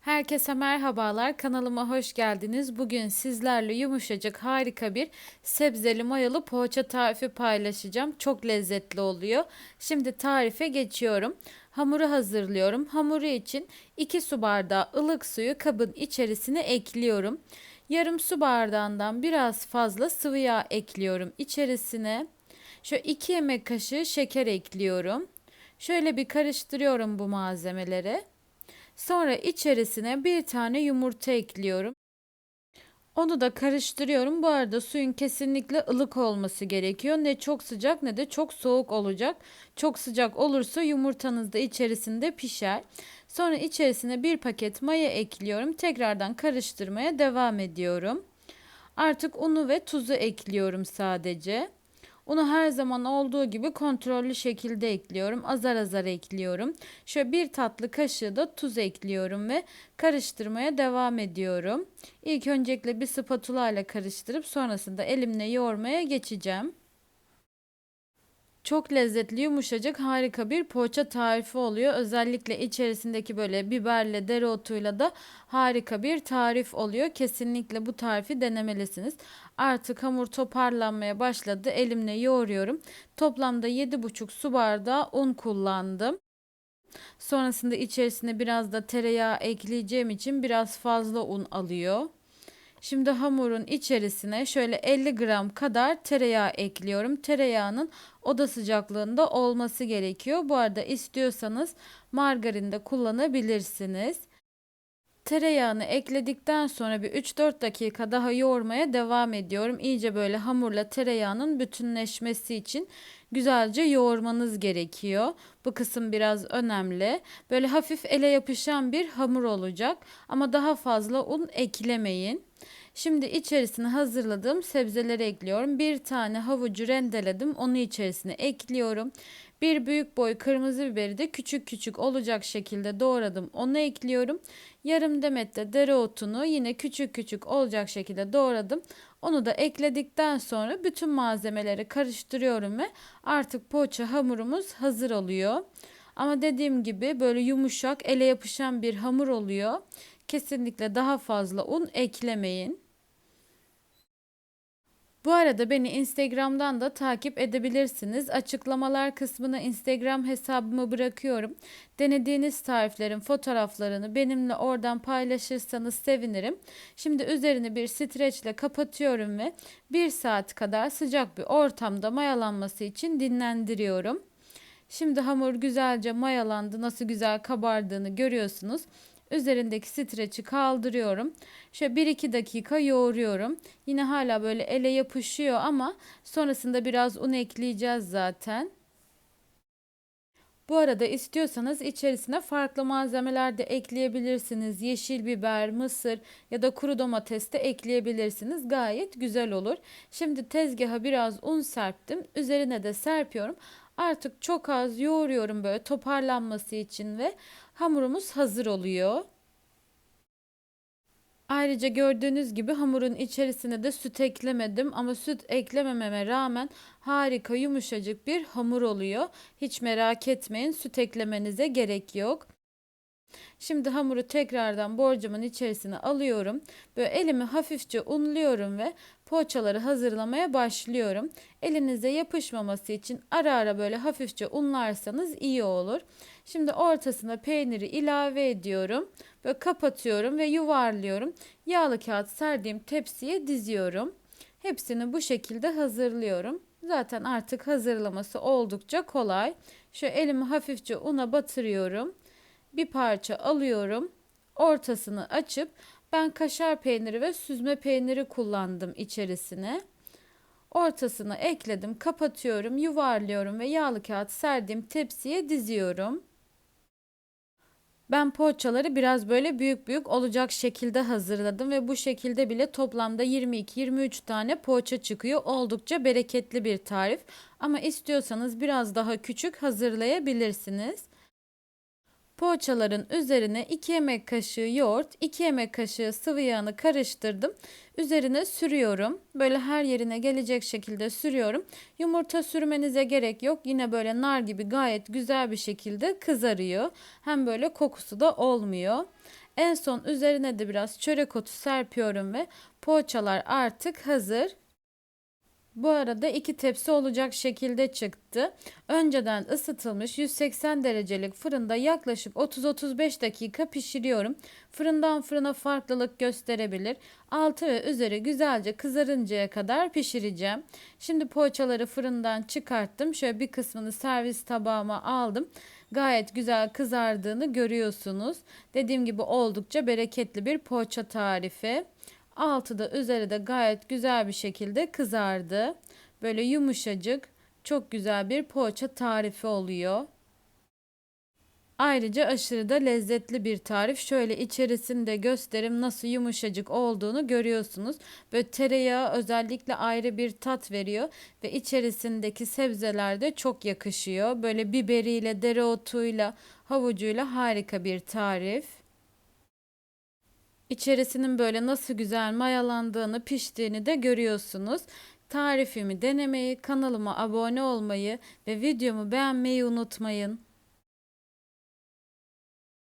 Herkese merhabalar. Kanalıma hoş geldiniz. Bugün sizlerle yumuşacık harika bir sebzeli mayalı poğaça tarifi paylaşacağım. Çok lezzetli oluyor. Şimdi tarife geçiyorum. Hamuru hazırlıyorum. Hamuru için 2 su bardağı ılık suyu kabın içerisine ekliyorum. Yarım su bardağından biraz fazla sıvı yağ ekliyorum içerisine. Şöyle 2 yemek kaşığı şeker ekliyorum. Şöyle bir karıştırıyorum bu malzemeleri. Sonra içerisine bir tane yumurta ekliyorum. Onu da karıştırıyorum. Bu arada suyun kesinlikle ılık olması gerekiyor. Ne çok sıcak ne de çok soğuk olacak. Çok sıcak olursa yumurtanız da içerisinde pişer. Sonra içerisine bir paket maya ekliyorum. Tekrardan karıştırmaya devam ediyorum. Artık unu ve tuzu ekliyorum sadece. Unu her zaman olduğu gibi kontrollü şekilde ekliyorum. Azar azar ekliyorum. Şöyle bir tatlı kaşığı da tuz ekliyorum ve karıştırmaya devam ediyorum. İlk öncelikle bir spatula ile karıştırıp sonrasında elimle yoğurmaya geçeceğim. Çok lezzetli, yumuşacık, harika bir poğaça tarifi oluyor. Özellikle içerisindeki böyle biberle, dereotuyla da harika bir tarif oluyor. Kesinlikle bu tarifi denemelisiniz. Artık hamur toparlanmaya başladı. Elimle yoğuruyorum. Toplamda 7,5 su bardağı un kullandım. Sonrasında içerisine biraz da tereyağı ekleyeceğim için biraz fazla un alıyor. Şimdi hamurun içerisine şöyle 50 gram kadar tereyağı ekliyorum. Tereyağının oda sıcaklığında olması gerekiyor. Bu arada istiyorsanız margarin de kullanabilirsiniz. Tereyağını ekledikten sonra bir 3-4 dakika daha yoğurmaya devam ediyorum. İyice böyle hamurla tereyağının bütünleşmesi için güzelce yoğurmanız gerekiyor. Bu kısım biraz önemli. Böyle hafif ele yapışan bir hamur olacak ama daha fazla un eklemeyin. Şimdi içerisine hazırladığım sebzeleri ekliyorum. Bir tane havucu rendeledim. Onu içerisine ekliyorum. Bir büyük boy kırmızı biberi de küçük küçük olacak şekilde doğradım. Onu ekliyorum. Yarım demet de dereotunu yine küçük küçük olacak şekilde doğradım. Onu da ekledikten sonra bütün malzemeleri karıştırıyorum ve artık poğaça hamurumuz hazır oluyor. Ama dediğim gibi böyle yumuşak, ele yapışan bir hamur oluyor. Kesinlikle daha fazla un eklemeyin. Bu arada beni Instagram'dan da takip edebilirsiniz. Açıklamalar kısmına Instagram hesabımı bırakıyorum. Denediğiniz tariflerin fotoğraflarını benimle oradan paylaşırsanız sevinirim. Şimdi üzerini bir streçle kapatıyorum ve bir saat kadar sıcak bir ortamda mayalanması için dinlendiriyorum. Şimdi hamur güzelce mayalandı. Nasıl güzel kabardığını görüyorsunuz. Üzerindeki streçi kaldırıyorum. Şöyle 1-2 dakika yoğuruyorum. Yine hala böyle ele yapışıyor ama sonrasında biraz un ekleyeceğiz zaten. Bu arada istiyorsanız içerisine farklı malzemeler de ekleyebilirsiniz. Yeşil biber, mısır ya da kuru domates de ekleyebilirsiniz. Gayet güzel olur. Şimdi tezgaha biraz un serptim. Üzerine de serpiyorum. Artık çok az yoğuruyorum böyle toparlanması için ve hamurumuz hazır oluyor. Ayrıca gördüğünüz gibi hamurun içerisine de süt eklemedim ama süt eklemememe rağmen harika yumuşacık bir hamur oluyor. Hiç merak etmeyin süt eklemenize gerek yok. Şimdi hamuru tekrardan borcamın içerisine alıyorum. Böyle elimi hafifçe unluyorum ve poğaçaları hazırlamaya başlıyorum. Elinize yapışmaması için ara ara böyle hafifçe unlarsanız iyi olur. Şimdi ortasına peyniri ilave ediyorum. Böyle kapatıyorum ve yuvarlıyorum. Yağlı kağıt serdiğim tepsiye diziyorum. Hepsini bu şekilde hazırlıyorum. Zaten artık hazırlaması oldukça kolay. Şu elimi hafifçe una batırıyorum. Bir parça alıyorum. Ortasını açıp ben kaşar peyniri ve süzme peyniri kullandım içerisine. Ortasını ekledim, kapatıyorum, yuvarlıyorum ve yağlı kağıt serdiğim tepsiye diziyorum. Ben poğaçaları biraz böyle büyük büyük olacak şekilde hazırladım ve bu şekilde bile toplamda 22-23 tane poğaça çıkıyor. Oldukça bereketli bir tarif ama istiyorsanız biraz daha küçük hazırlayabilirsiniz. Poğaçaların üzerine 2 yemek kaşığı yoğurt, 2 yemek kaşığı sıvı yağını karıştırdım. Üzerine sürüyorum. Böyle her yerine gelecek şekilde sürüyorum. Yumurta sürmenize gerek yok. Yine böyle nar gibi gayet güzel bir şekilde kızarıyor. Hem böyle kokusu da olmuyor. En son üzerine de biraz çörek otu serpiyorum ve poğaçalar artık hazır. Bu arada iki tepsi olacak şekilde çıktı. Önceden ısıtılmış 180 derecelik fırında yaklaşık 30-35 dakika pişiriyorum. Fırından fırına farklılık gösterebilir. Altı ve üzeri güzelce kızarıncaya kadar pişireceğim. Şimdi poğaçaları fırından çıkarttım. Şöyle bir kısmını servis tabağıma aldım. Gayet güzel kızardığını görüyorsunuz. Dediğim gibi oldukça bereketli bir poğaça tarifi. Altı da üzeri de gayet güzel bir şekilde kızardı. Böyle yumuşacık, çok güzel bir poğaça tarifi oluyor. Ayrıca aşırı da lezzetli bir tarif. Şöyle içerisinde gösterim nasıl yumuşacık olduğunu görüyorsunuz. Böyle tereyağı özellikle ayrı bir tat veriyor ve içerisindeki sebzeler de çok yakışıyor. Böyle biberiyle, dereotuyla, havucuyla harika bir tarif. İçerisinin böyle nasıl güzel mayalandığını, piştiğini de görüyorsunuz. Tarifimi denemeyi, kanalıma abone olmayı ve videomu beğenmeyi unutmayın.